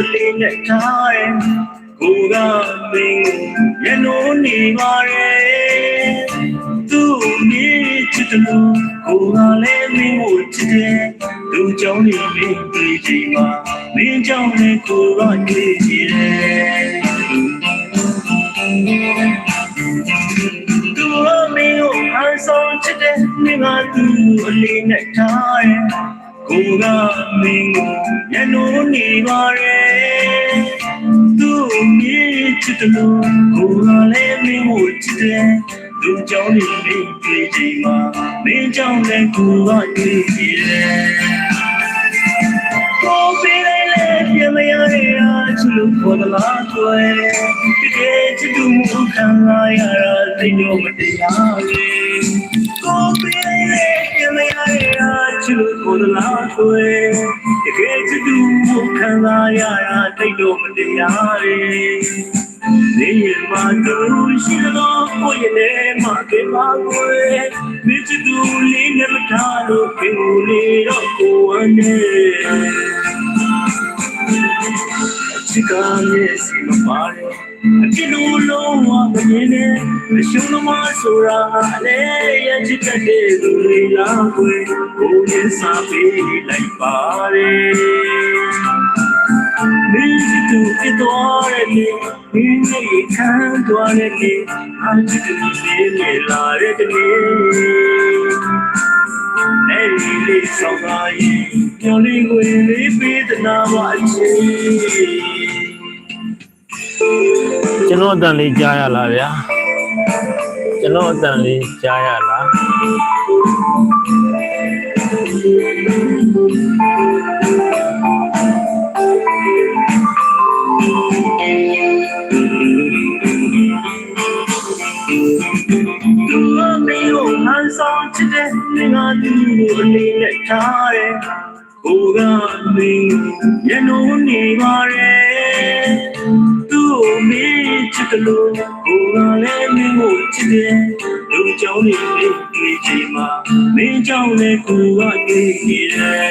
သူအလေးနဲ့ထားတယ်ကိုကမင်းရနိုးနေပါရဲ့သူမြင်ချစ်တယ်လို့ကိုကလည်းမင်းကိုချစ်တယ်သူကြောင့်နေမင်းတွေ့ချိန်မှာမင်းကြောင့်လည်းကိုကတွေ့နေတယ်သူမင်းကိုအဆောင်ချစ်တယ်နေငါသူအလေးနဲ့ထားတယ် ကိုကမင်းကိုရနိုးနေပါရဲ့သူမြင်ချစ်တယ်လို့ကိုကလည်းမင်းကိုချစ်တယ်သူကြောင့်နေမင်းတွေ့ချိန်မှာမင်းကြောင့်လည်းကိုကတွေ့နေတယ်ကိုပေးလိုက်လေပြန်မရတဲ့အားချလို့ခေါ်သလားတွေ့တကယ်ချစ်သူမှုခံလာရတာသိတော့မတရားလေကိုပေး ချလို့ခေါ်သလားတွေ့တကယ်ချစ်သူမှုခံလာရတာသိတော့မတရားလေနေရမှာသူရှိတော့ကိုယ့်ရဲ့မှာကေပါကိုယ်မိချတူလေးနဲ့မထားလို့ခင်ဦးလေးတော့ကိုယ်နဲ့ချစ်ကရဲ့စီမပါတယ် အကြည့်လို့လုံးဝမမြင်နဲ့မရှုံးလို့မဆိုတာလေရချစ်တဲ့လူတွေလားကိုယ်ကိုယ်ရဲ့စာပေးလိုက်ပါတယ်မင်းချစ်သူပြတော်တဲ့လေမင်းရဲ့ခံတော်တဲ့လေအချစ်သူလေးလေလာတဲ့နေ့အဲ့ဒီလေးဆောင်လာရင်ညလေးကိုလေးပေးတဲ့နာမအချင်း ကျွန်တော်အတန်လေးကြားရလားဗျာကျွန်တော်အတန်လေးကြားရလားသူအမေကိုဟန်ဆောင်ချစ်တဲ့ငါသူကိုအလေးနဲ့ထားတယ်ကိုကမင်းရနိုးနေပါရဲ့သူ့ ကိုမင်းချစ်တယ်လို့ကိုကလည်းမင်းကိုချစ်တယ်လူကြောင့်နေမင်းတွေ့ချိန်မှာမင်းကြောင့်လည်းကိုကတွေ့နေတယ်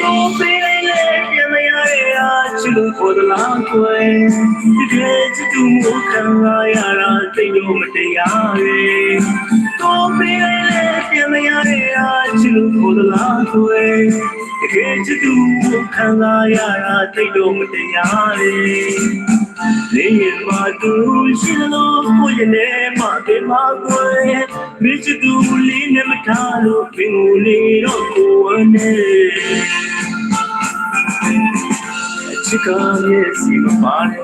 တော့ပေးလိုက်လေပြန်မရတဲ့အားချစ်လို့ခေါ်သလားကွယ်ဒီကဲချစ်သူမှုခံလာရတာသိလို့မတရားရဲ့တော့ပေးလိုက်လေပြန်မရတဲ့အားချစ်လို့ခေါ်သလားကွယ် ဒီကဲချစ်သူမှုခံလာရတာသိလို့မတရားရဲ့နေရမှာသူရှိလို့ကိုယ့်ရဲ့မှာဒီမှာကိုယ်မိချတူလေးနဲ့မထားလို့ပင်ကိုလေးတော့ကိုယ်နဲ့ချစ်ကရဲ့စီမပါတယ်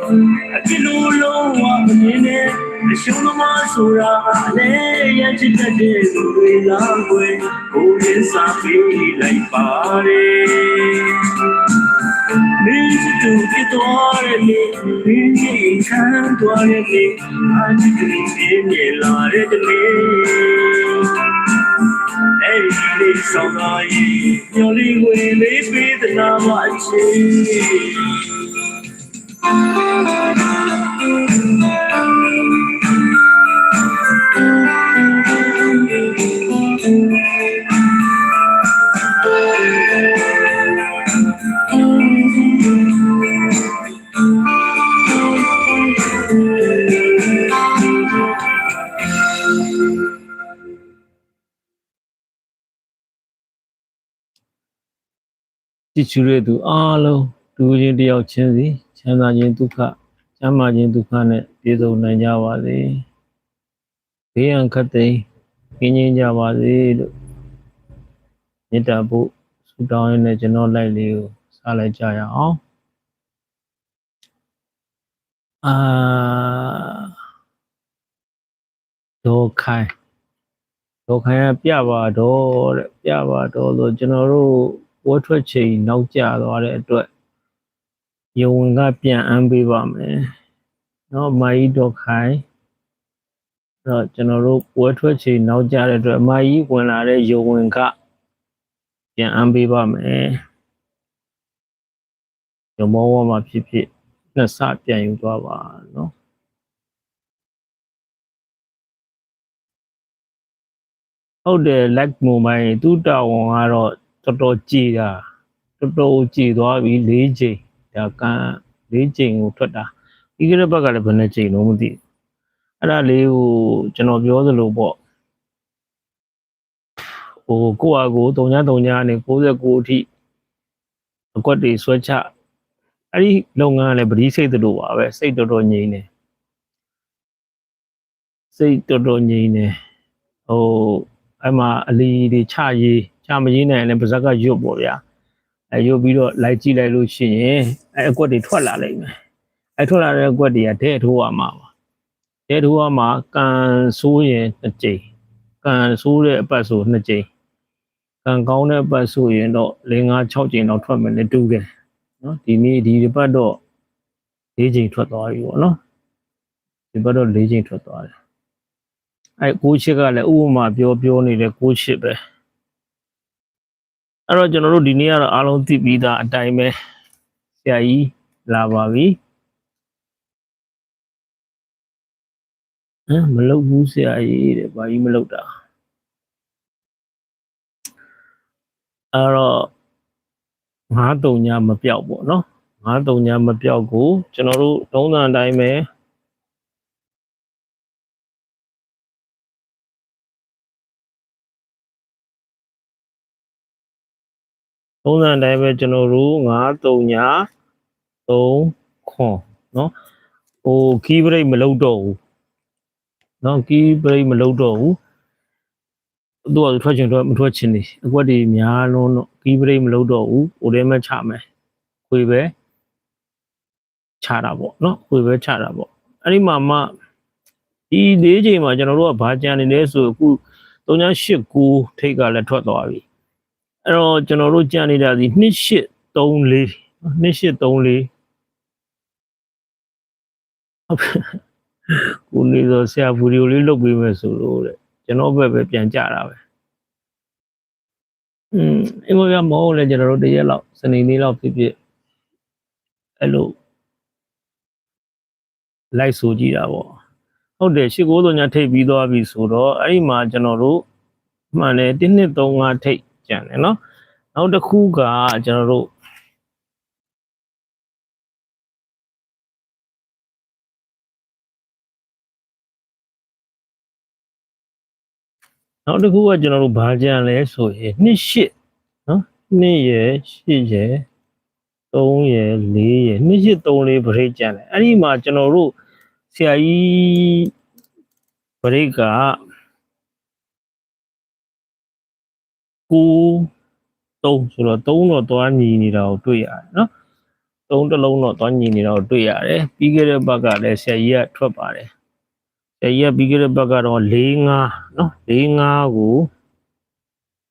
အကြည့်လို့လုံးဝမမြင်နဲ့အရှုံးသမားဆိုတာလည်းရ ချစ်တတ်တဲ့လူတွေလားကွယ်ကိုယ်ရင်စာပေးလိုက်ပါတယ်မင်းချစ်သူပြတော်ရဲ့လေမင်းကြီးခံတော်ရဲ့လေအချစ်ကလေးပြင်းနေလာတဲ့တနေ့အဲ့ဒီလေးဆောင်လာရင်ညော်လေးဝင်လေးပေးတဲ့နာမအချင်း ကြည်ချူတဲ့သူအားလုံးလူချင်းတယောက်ချင်းစီချမ်းသာခြင်းဒုက္ခချမ်းသာခြင်းဒုက္ခနဲ့ပြည့်စုံနိုင်ကြပါစေဘေးရန်ခတ်သိမ်းကင်းငြိမ်းကြပါစေလို့မေတ္တာပို့ဆုတောင်းရင်းနဲ့ကျွန်တော်လိုက်လေးကိုစားလိုက်ကြရအောင်အာဒေါ်ခိုင်ဒေါ်ခိုင်ကပြပါတော့တဲ့ပြပါတော့ဆိုကျွန်တော်တို့ ဝတ်ထွက်ချိန်နောက်ကျသွားတဲ့အတွက်ရေဝင်ကပြန်အမ်းပေးပါမယ်။နော်မာကြီးဒေါ်ခိုင်အဲ့တော့ကျွန်တော်တို့ဝတ်ထွက်ချိန်နောက်ကျတဲ့အတွက်မာကြီးဝင်လာတဲ့ရေဝင်ကပြန်အမ်းပေးပါမယ်။ရမောဝမှာဖြစ်ဖြစ်နှစ်ဆပြန်ယူသွားပါနော်။ဟုတ်တယ် like mobile သူတာဝန်ကတော့ တော်တော်ကြည်တာတော်တော်ကြည်သွားပြီ၄ချိန်ဒါကန်၄ချိန်ကိုထွက်တာပြီးခဲ့တဲ့ဘက်ကလည်းဘယ်နှချိန်လုံးမသိဘူးအဲ့ဒါလေးကိုကျွန်တော်ပြောသလိုပေါ့ဟိုကိုယ့်အကို3ည3ညနဲ့69အထိအကွက်တွေဆွဲချအဲ့ဒီလုပ်ငန်းကလည်းပတိစိတ်တို့ပါပဲစိတ်တော်တော်ငြိမ်နေစိတ်တော်တော်ငြိမ်နေဟို အဲ့မှာအလီတွေချရေးချမရေးနိုင်ရင်လည်းပါဇက်ကရွတ်ပေါ့ဗျာအဲရွတ်ပြီးတော့လိုက်ကြည့်လိုက်လို့ရှိရင်အဲအကွက်တွေထွက်လာလိမ့်မယ်အဲထွက်လာတဲ့အကွက်တွေကတဲ့ထိုးရမှာပါတဲ့ထိုးရမှာကန်ဆိုးရင်တစ်ကြိမ်ကန်ဆိုးတဲ့အပတ်ဆိုနှစ်ကြိမ်ကန်ကောင်းတဲ့အပတ်ဆိုရင်တော့၄၅6ကြိမ်တော့ထွက်မယ်နဲ့တူတယ်နော်ဒီနေ့ဒီတစ်ပတ်တော့၄ကြိမ်ထွက်သွားပြီပေါ့နော်ဒီဘက်တော့၄ကြိမ်ထွက်သွားတယ် အဲကိုချစ်ကလည်းဥပမာပြောပြောနေတဲ့ကိုချစ်ပဲအဲ့တော့ကျွန်တော်တို့ဒီနေ့ကတော့အားလုံးသိပြီးသားအတိုင်းပဲဆရာကြီးလာပါပြီဟမ်မလုပ်ဘူးဆရာကြီးတဲ့ဘာကြီးမလုပ်တာအဲ့တော့ငါးတုံညာမပြောက်ပေါ့နော်ငါးတုံညာမပြောက်ကိုကျွန်တော်တို့သုံးသံအတိုင်းပဲ သုံးသံအတိုင်းပဲကျွန်တော်တို့ငါးတုံညာသုံးခွန်နော်ဟိုကီးဘရိတ်မလုပ်တော့ဘူးနော်ကီးဘရိတ်မလုပ်တော့ဘူးသူကထွက်ချင်တော့မထွက်ချင်နေအကွက်တွေများလုံးတော့ကီးဘရိတ်မလုပ်တော့ဘူးဟိုထဲမှာချမယ်ခွေပဲချတာပေါ့နော်ခွေပဲချတာပေါ့အဲ့ဒီမှာမှဒီ၄ချိန်မှာကျွန်တော်တို့ကဘာကြံနေလဲဆိုအခု3989ထိတ်ကလည်းထွက်သွားပြီ အဲ့တော့ကျွန်တော်တို့ကြံနေတာဒီ2834 2834ဟုတ်ကဲ့ကိုနေတော့ဆရာဗီဒီယိုလေးလုပ်ပေးမယ်ဆိုလို့တဲ့ကျွန်တော်ဘက်ပဲပြန်ကြတာပဲอืมအမပြမဟုတ်လဲကျွန်တော်တို့တရက်လောက်စနေနေ့လောက်ဖြစ်ဖြစ်အဲ့လိုလိုက်ဆိုကြည့်တာပေါ့ဟုတ်တယ်ရှစ်ကိုးစုံညာထိပ်ပြီးသွားပြီဆိုတော့အဲ့ဒီမှာကျွန်တော်တို့မှန်တယ်1 2 3 5ထိပ် ကျန်တယ်เนาะနောက်တစ်ခုကကျွန်တော်တို့နောက်တစ်ခုကကျွန်တော်တို့ဘာကြံလဲဆိုရင်နှစ်ရှစ်နော်နှစ်ရယ်ရှစ်ရယ်သုံးရယ်လေးရယ်နှစ်ရှစ်သုံးလေးဗရိတ်ကြံတယ်အဲ့ဒီမှာကျွန်တော်တို့ဆရာကြီးဗရိတ်က ကိုသုံးဆိုတော့သုံးတော့သွားညီနေတာကိုတွေ့ရတယ်နော်သုံးတစ်လုံးတော့သွားညီနေတာကိုတွေ့ရတယ်ပြီးခဲ့တဲ့ဘက်ကလည်းဆရာကြီးကထွက်ပါတယ်ဆရာကြီးကပြီးခဲ့တဲ့ဘက်ကတော့၄၅နော်၄၅ကို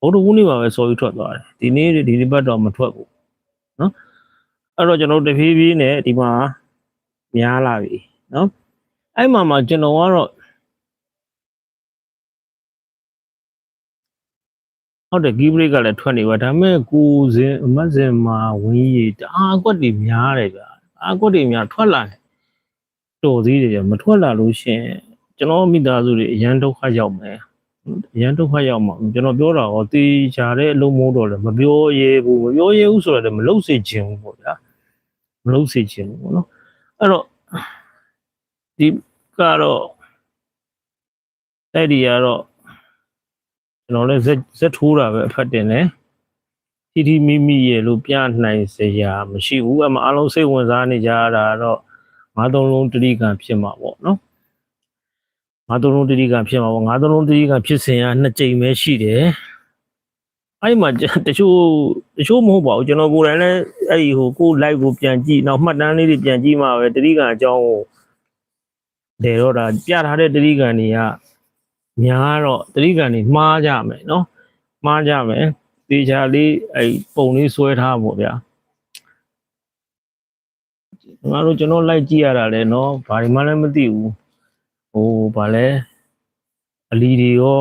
ဘုဒ္ဓဝုနေ့မှာပဲစော်ပြီးထွက်သွားတယ်ဒီနေ့ဒီဒီဘက်တော့မထွက်ဘူးနော်အဲ့တော့ကျွန်တော်တို့တဖြည်းဖြည်းနဲ့ဒီမှာများလာပြီနော်အဲ့မှာမှကျွန်တော်ကတော့ ဟုတ်တယ်ဂီဘရိတ်ကလည်းထွက်နေပါဒါပေမဲ့ကိုစင်အမတ်စင်မှာဝင်းရည်တအားကွက်တွေများတယ်ဗျာအားကွက်တွေများထွက်လာတယ်တော်သေးတယ်ဗျာမထွက်လာလို့ရှရင်ကျွန်တော်မိသားစုတွေအရန်ဒုက္ခရောက်မယ်အရန်ဒုက္ခရောက်မှာကျွန်တော်ပြောတာဟောတေးချာတဲ့အလုံးမိုးတော့လည်းမပြောရဲဘူးမပြောရဲဘူးဆိုတော့လည်းမလုပ်စေချင်ဘူးပေါ့ဗျာမလုပ်စေချင်ဘူးပေါ့နော်အဲ့တော့ဒီကတော့အဲ့ဒီကတော့ ကျွန်တော်လည်းဇက်ဇက်ထိုးတာပဲအဖတ်တင်တယ်တီတီမိမိရဲ့လို့ပြနိုင်စရာမရှိဘူးအမအလုံးစိတ်ဝင်စားနေကြတာတော့ငါးသုံးလုံးတတိကံဖြစ်မှာပေါ့နော်ငါးသုံးလုံးတတိကံဖြစ်မှာပေါ့ငါးသုံးလုံးတတိကံဖြစ်စဉ်ကနှစ်ကြိမ်ပဲရှိတယ်အဲ့မှာတချို့တချို့မဟုတ်ပါဘူးကျွန်တော်ကိုယ်တိုင်လည်းအဲ့ဒီဟိုကို live ကိုပြန်ကြည့်နောက်မှတ်တမ်းလေးတွေပြန်ကြည့်မှပဲတတိကံအကြောင်းကိုတယ်တော့ဒါပြထားတဲ့တတိကံတွေက များတော့တတိကံတွေမှားကြမယ်နော်မှားကြမယ်တေချာလေးအဲ့ပုံလေးဆွဲထားပေါ့ဗျာငါတို့ကျွန်တော်လိုက်ကြည့်ရတာလဲနော်ဘာတွေမှလည်းမသိဘူးဟိုဗာလဲအလီတွေရော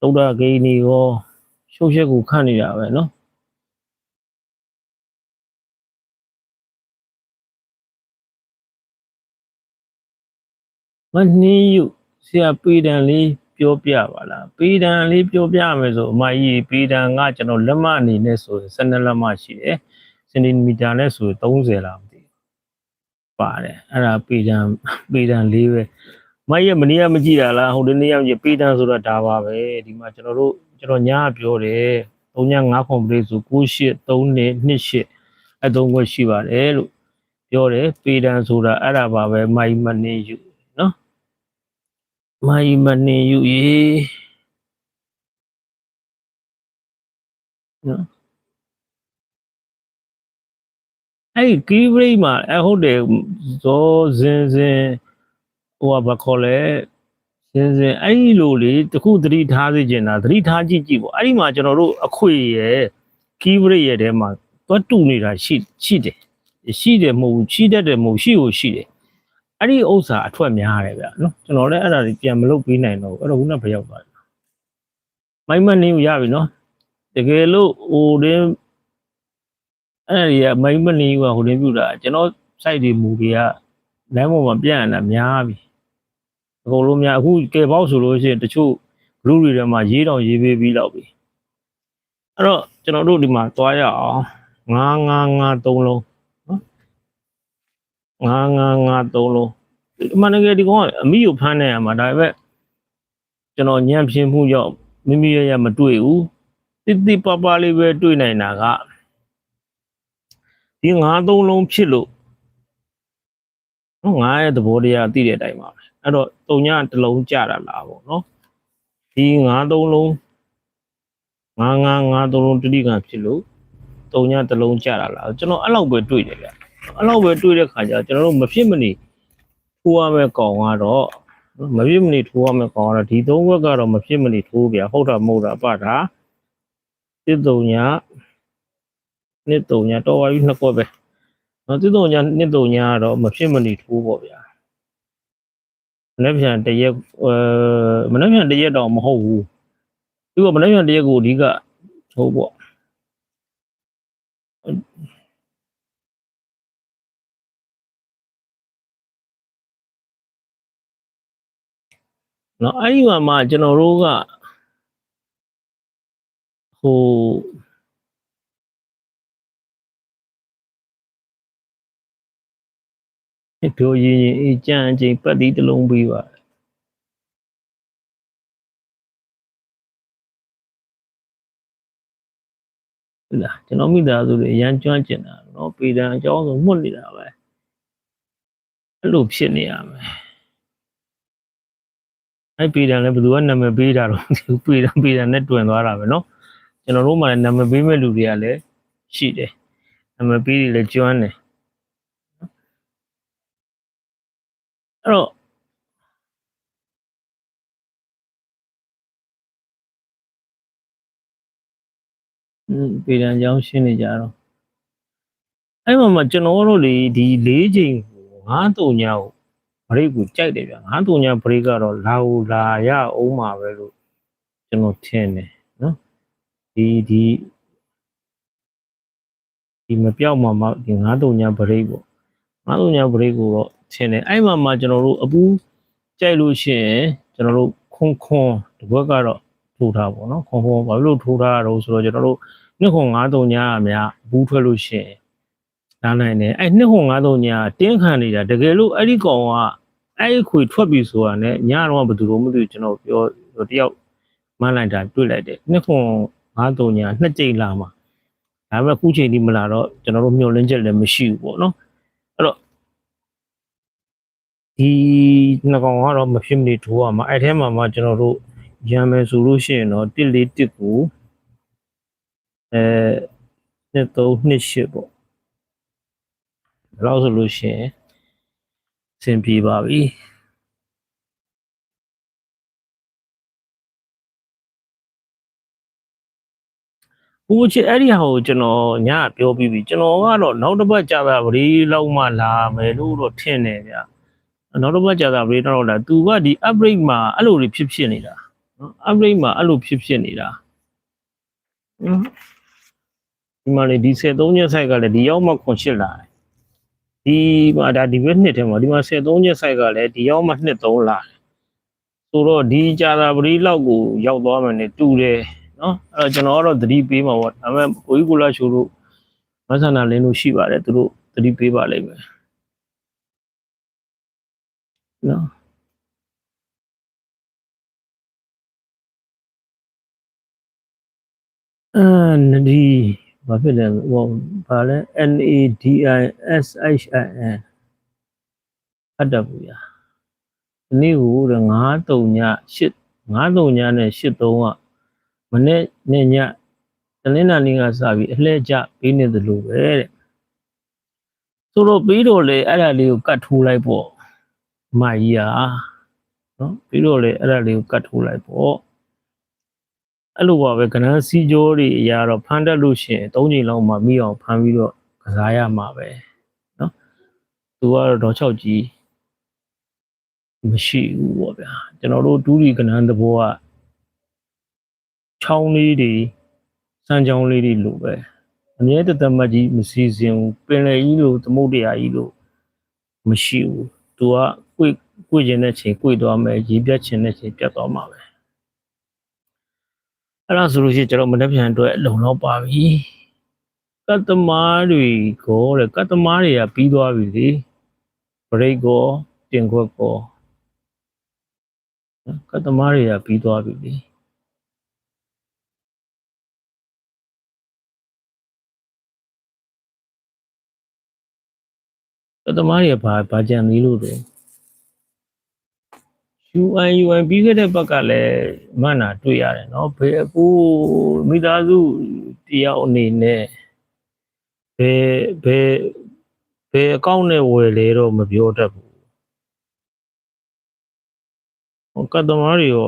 သုဒ္ဓဂိန်းတွေရောရှုပ်ရက်ကိုခန့်နေတာပဲနော်မနှင်းယူ ဆရာပေတံလေးပြောပြပါလားပေတံလေးပြောပြမယ်ဆိုအမကြီးပေတံကကျွန်တော်လက်မအနေနဲ့ဆိုရင်12လက်မရှိတယ်စင်တီမီတာနဲ့ဆိုရင်30လားမသိဘူးပါတယ်အဲ့ဒါပေတံပေတံလေးပဲမကြီးကမနေ့ကမကြည့်တာလားဟိုဒီနေ့ကကြည့်ပေတံဆိုတော့ဒါပါပဲဒီမှာကျွန်တော်တို့ကျွန်တော်ညာပြောတယ်39ခွန်ပလေးဆို983228အဲသုံးခွက်ရှိပါတယ်လို့ပြောတယ်ပေတံဆိုတာအဲ့ဒါပါပဲမိုင်မနေယူနော် မာယီမနေယူရေနော်အဲ့ဒီကီးဘရိတ်မှာအဟုတ်တယ်ဇောဇင်ဇင်ဟိုကဘာခေါ်လဲဇင်ဇင်အဲ့ဒီလိုလေတခုသတိထားစေချင်တာသတိထားကြည့်ကြည့်ပေါ့အဲ့ဒီမှာကျွန်တော်တို့အခွေရဲ့ကီးဘရိတ်ရဲ့ထဲမှာသွားတူနေတာရှိရှိတယ်ရှိတယ်မဟုတ်ဘူးရှိတတ်တယ်မဟုတ်ရှိကိုရှိတယ် အဲ့ဒီဥစ္စာအထွက်များတယ်ဗျာနော်ကျွန်တော်လည်းအဲ့ဒါတွေပြန်မလုပ်ပေးနိုင်တော့ဘူးအဲ့တော့ခုနကဘယ်ရောက်သွားလဲမိုင်းမနေကိုရပြီနော်တကယ်လို့ဟိုတင်းအဲ့ဒီကမိုင်းမနေကဟိုတင်းပြူတာကျွန်တော် site တွေမူတွေကလမ်းပေါ်မှာပြန့်နေတာများပြီအကုန်လုံးများအခုကယ်ပေါက်ဆိုလို့ရှိရင်တချို့ group တွေထဲမှာရေးတောင်ရေးပေးပြီးတော့ပြီအဲ့တော့ကျွန်တော်တို့ဒီမှာသွားရအောင်999 3လုံး ငါငါငါသုံးလုံးအမှန်တကယ်ဒီကောင်ကအမိကိုဖမ်းနေရမှာဒါပေမဲ့ကျွန်တော်ညံ့ပြင်းမှုကြောင့်မိမိရရမတွေ့ဘူးတိတိပပလေးပဲတွေ့နိုင်တာကဒီငါသုံးလုံးဖြစ်လို့နော်ငါရဲ့သဘောတရားသိတဲ့အတိုင်းပါပဲအဲ့တော့တုံညတစ်လုံးကြတာလားပေါ့နော်ဒီငါသုံးလုံးငါငါငါသုံးလုံးတိတိကံဖြစ်လို့တုံညတစ်လုံးကြတာလားကျွန်တော်အဲ့လောက်ပဲတွေ့တယ်ဗျ အဲ့လောက်ပဲတွေးတဲ့ခါကျကျွန်တော်တို့မဖြစ်မနေထိုးရမယ့်ကောင်ကတော့နော်မဖြစ်မနေထိုးရမယ့်ကောင်ကတော့ဒီသုံးဘက်ကတော့မဖြစ်မနေထိုးပြဟုတ်တာမဟုတ်တာအပတာတစ်တုံညာနှစ်တုံညာတော့ပါပြီနှစ်ကွက်ပဲနော်တစ်တုံညာနှစ်တုံညာကတော့မဖြစ်မနေထိုးပေါ့ဗျာမနေ့ပြန်တရက်အဲမနေ့ပြန်တရက်တော့မဟုတ်ဘူးဒီကမနေ့ပြန်တရက်ကိုအဓိကထိုးပေါ့ เนาะအဲ့ဒီမှာမှကျွန်တော်တို့ကဟိုပြောရင်ရင်အေးကြံအချိန်ပတ်တီးတစ်လုံးပေးပါဟုတ်လားကျွန်တော်မိသားစုတွေအရန်ကျွမ်းကျင်တာเนาะပေတံအကြောင်းဆိုမှုတ်နေတာပဲအဲ့လိုဖြစ်နေရမယ် အဲ့ပေတံလည်းဘယ်သူကနာမည်ပေးတာတော့မသိဘူးပေတံပေတံနဲ့တွင်သွားတာပဲเนาะကျွန်တော်တို့မှလည်းနာမည်ပေးမဲ့လူတွေကလည်းရှိတယ်နာမည်ပေးတွေလည်းကျွမ်းတယ်အဲ့တော့อืมပေတံကြောင်းရှင်းနေကြတော့အဲ့မှာမှကျွန်တော်တို့လေဒီ၄ချိန်ငါးတုံညာကို ဘရိတ်ကိုကြိုက်တယ်ဗျာငါးတုံညာဘရိတ်ကတော့လာကိုလာရအောင်မှာပဲလို့ကျွန်တော်ထင်တယ်နော်ဒီဒီဒီမပြောက်မှာမဒီငါးတုံညာဘရိတ်ပေါ့ငါးတုံညာဘရိတ်ကိုတော့ထင်တယ်အဲ့မှာမှကျွန်တော်တို့အပူကြိုက်လို့ရှိရင်ကျွန်တော်တို့ခွန်ခွန်ဒီဘက်ကတော့ထိုးထားပေါ့နော်ခွန်ခွန်ဘာလို့ထိုးထားရတော့ဆိုတော့ကျွန်တော်တို့နှစ်ခွန်ငါးတုံညာအများအပူထွက်လို့ရှိရင် နားနိုင်တယ်အဲ့နှစ်ခွန်ငါးတုံညာတင်းခံနေတာတကယ်လို့အဲ့ဒီကောင်ကအဲ့ဒီခွေထွက်ပြီဆိုတာနဲ့ညတော့ဘယ်သူလို့မသိဘူးကျွန်တော်ပြောတယောက်မှန်းလိုက်တာတွေ့လိုက်တယ်နှစ်ခွန်53ညနှစ်ကြိမ်လာမှာဒါပေမဲ့အခုချိန်ဒီမလာတော့ကျွန်တော်တို့မျှော်လင့်ချက်လည်းမရှိဘူးပေါ့နော်အဲ့တော့ဒီနှစ်ကောင်ကတော့မဖြစ်မနေထိုးရမှာအဲ့ထဲမှာမှကျွန်တော်တို့ရံမယ်ဆိုလို့ရှိရင်တော့1 4 1ကိုအဲနှစ်3 2 8ပေါ့ ဘယ်လောက်ဆိုလို့ရှိရင်အဆင်ပြေပါပြီဦးချစ်အဲ့ဒီဟာကိုကျွန်တော်ညကပြောပြီးပြီကျွန်တော်ကတော့နောက်တစ်ပတ်ကြာပါဗရီလောက်မှလာမယ်လို့တော့ထင်တယ်ဗျနောက်တစ်ပတ်ကြာတာဗရီတော့လာသူကဒီ upgrade မှာအဲ့လိုတွေဖြစ်ဖြစ်နေတာနော် upgrade မှာအဲ့လိုဖြစ်ဖြစ်နေတာဟွန်းဒီမှာလေဒီ73ညက်ဆိုင်ကလည်းဒီရောက်မှခွန်ရှစ်လာတယ် ဒီမှာဒါဒီဘက်နှစ်ထဲမှာဒီမှာ73ညက်ဆိုင်ကလည်းဒီရောက်မှနှစ်3လာတယ်ဆိုတော့ဒီကြာတာပရိလောက်ကိုရောက်သွားမယ်နဲ့တူတယ်နော်အဲ့တော့ကျွန်တော်ကတော့သတိပေးမှာပေါ့ဒါပေမဲ့ကိုကြီးကိုလာချိုတို့မဆန္ဒလင်းလို့ရှိပါတယ်သူတို့သတိပေးပါလိမ့်မယ်နော်အာနဒီ ဘာဖြစ်လဲဟိုဘာလဲ N A D I S H I N အတ်တဘူးရဒီနေ့ဟိုတဲ့9 3ည8 9 3ညနဲ့8 3ကမနေ့နဲ့ညတလင်းနာလေးကစပြီးအလှည့်ကျပေးနေသလိုပဲတဲ့ဆိုတော့ပြီးတော့လေအဲ့ဒါလေးကိုကတ်ထိုးလိုက်ပေါ့မကြီးอ่ะနော်ပြီးတော့လေအဲ့ဒါလေးကိုကတ်ထိုးလိုက်ပေါ့ အဲ့လိုပါပဲကနန်းစီကြောတွေအရာတော့ဖမ်းတတ်လို့ရှိရင်၃ချိန်လောက်မှမိအောင်ဖမ်းပြီးတော့ကစားရမှာပဲနော်သူကတော့တော့6ကြီးမရှိဘူးပေါ့ဗျာကျွန်တော်တို့ဒူးရီကနန်းတဘောကချောင်းလေးတွေစမ်းချောင်းလေးတွေလိုပဲအမြဲတသက်မတ်ကြီးမစီစဉ်ဘူးပင်လယ်ကြီးလို့သမုဒ္ဒရာကြီးလို့မရှိဘူးသူကကိုယ်ကိုယ်ကျင်တဲ့ချိန်ကိုယ်သွားမယ်ရေပြတ်ချင်တဲ့ချိန်ပြတ်သွားမှာပဲ အဲ့ဒါဆိုလို့ရှိရင်ကျွန်တော်မနေ့ပြန်အတွက်လုံလောက်ပါပြီကတ်သမားတွေကိုတဲ့ကတ်သမားတွေကပြီးသွားပြီလေဘရိတ်ကိုတင်ခွက်ကိုနော်ကတ်သမားတွေကပြီးသွားပြီလေကတ်သမားတွေကဘာဘာကြံသေးလို့တော့ UN UN ပြီးခဲ့တဲ့ဘက်ကလည်းမှန်တာတွေ့ရတယ်เนาะဘယ်အခုမိသားစုတယောက်အနေနဲ့ဘယ်ဘယ်ဘယ်အကောင့်နဲ့ဝယ်လဲတော့မပြောတတ်ဘူးဟိုကတ်သမားတွေရော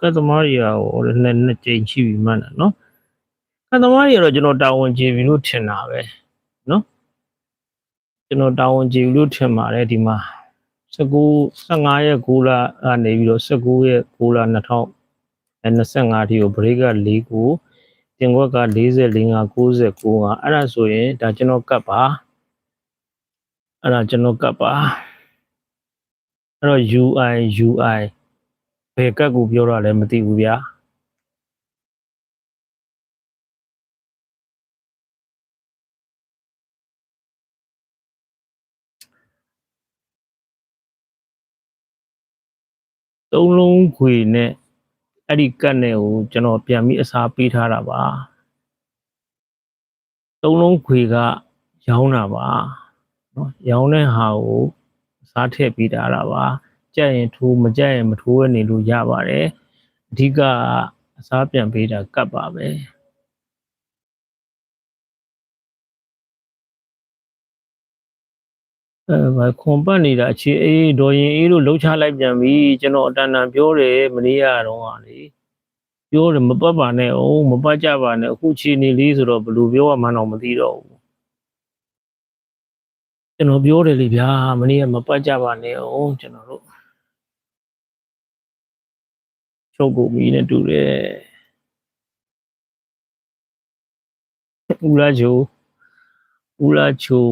ကတ်သမားတွေရောနှစ်နှစ်ကြိမ်ရှိပြီမှန်တာเนาะကတ်သမားတွေကတော့ကျွန်တော်တာဝန်ကျေပြီလို့ထင်တာပဲเนาะကျွန်တော်တာဝန်ကျေပြီလို့ထင်ပါတယ်ဒီမှာ 19 15ရက်6လကနေပြီးတော့19ရက်6လ2025ထိကို break က4ကိုတင်ခွက်က40 5 99ကအဲ့ဒါဆိုရင်ဒါကျွန်တော်ကတ်ပါအဲ့ဒါကျွန်တော်ကတ်ပါအဲ့တော့ UI UI ဘယ်ကတ်ကိုပြောတာလဲမသိဘူးဗျာ သုံးလုံးခွေနဲ့အဲ့ဒီကတ်နဲ့ကိုကျွန်တော်ပြန်ပြီးအစားပေးထားတာပါသုံးလုံးခွေကရောင်းတာပါနော်ရောင်းတဲ့ဟာကိုအစားထည့်ပေးထားတာပါကြက်ရင်ထိုးမကြက်ရင်မထိုးရနေလို့ရပါတယ်အဓိကအစားပြန်ပေးတာကတ်ပါပဲ အဲဘာခွန်ပတ်နေတာအခြေအေးဒေါ်ရင်အေးလို့လှုပ်ချလိုက်ပြန်ပြီကျွန်တော်အတန်တန်ပြောတယ်မနေ့ကတော့ဟာလေပြောတယ်မပတ်ပါနဲ့အောင်မပတ်ကြပါနဲ့အခုခြေနေလေးဆိုတော့ဘယ်လိုပြောရမှန်းတော့မသိတော့ဘူးကျွန်တော်ပြောတယ်လေဗျာမနေ့ကမပတ်ကြပါနဲ့အောင်ကျွန်တော်တို့ချုပ်ကုန်ပြီနဲ့တူတယ်ဦးလာချိုဦးလာချို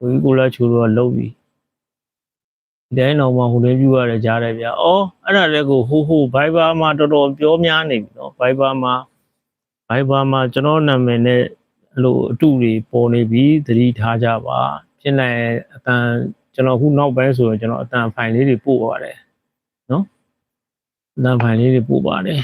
ဝီကိုလာချိုတော့လုံးပြီဒီတိုင်းတော့မှဟိုလေးပြူရတယ်ကြားတယ်ဗျာအော်အဲ့ဒါလည်းကိုဟိုဟို Viber မှာတော်တော်ပြောများနေပြီနော် Viber မှာ Viber မှာကျွန်တော်နာမည်နဲ့အဲ့လိုအတူတွေပေါ်နေပြီသတိထားကြပါဖြစ်နိုင်အတန်ကျွန်တော်ခုနောက်ပိုင်းဆိုရင်ကျွန်တော်အတန်ဖိုင်လေးတွေပို့ပါတယ်နော်အတန်ဖိုင်လေးတွေပို့ပါတယ်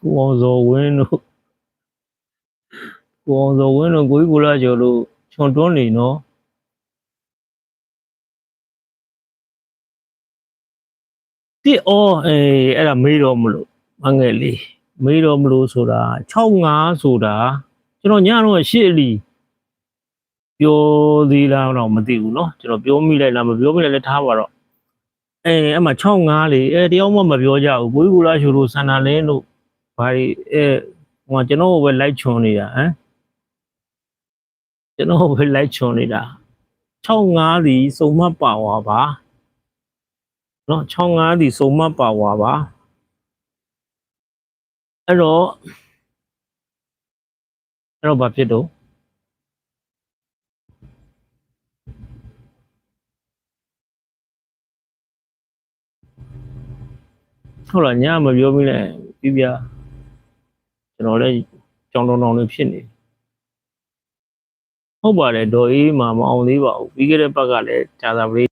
ကိုအောင်စောဝင်းတို့ကိုအောင်စောဝင်းတို့ကိုကြီးကိုလာကျော်တို့ခြုံတွန်းနေနော်တိအော်အေးအဲ့ဒါမေးတော့မလို့မငယ်လေးမေးတော့မလို့ဆိုတာ65ဆိုတာကျွန်တော်ညတော့ရှစ်လီပြောသေးလားတော့မသိဘူးเนาะကျွန်တော်ပြောမိလိုက်လားမပြောမိလိုက်လဲထားပါတော့ အဲအဲ့မှာ65လေအဲတယောက်မှမပြောကြဘူးဘိုးကြီးကလာရှိုးတို့စန္ဒာလင်းတို့ ဘာဒီအဲဟိုကကျွန်တော်ကိုပဲလိုက်ချွန်နေတာဟမ်ကျွန်တော်ကိုပဲလိုက်ချွန်နေတာ65ဒီစုံမပါဝါပါနော်65ဒီစုံမပါဝါပါအဲ့တော့အဲ့တော့ဘာဖြစ်တော့ဟုတ်လားညမပြောမိနဲ့ပြပြ ကျွန်တော်လည်းကြောင်တောင်တောင်လေးဖြစ်နေဟုတ်ပါတယ်ဒေါ်အေးမှာမအောင်သေးပါဘူးပြီးခဲ့တဲ့ဘက်ကလည်းဂျာသာပလေး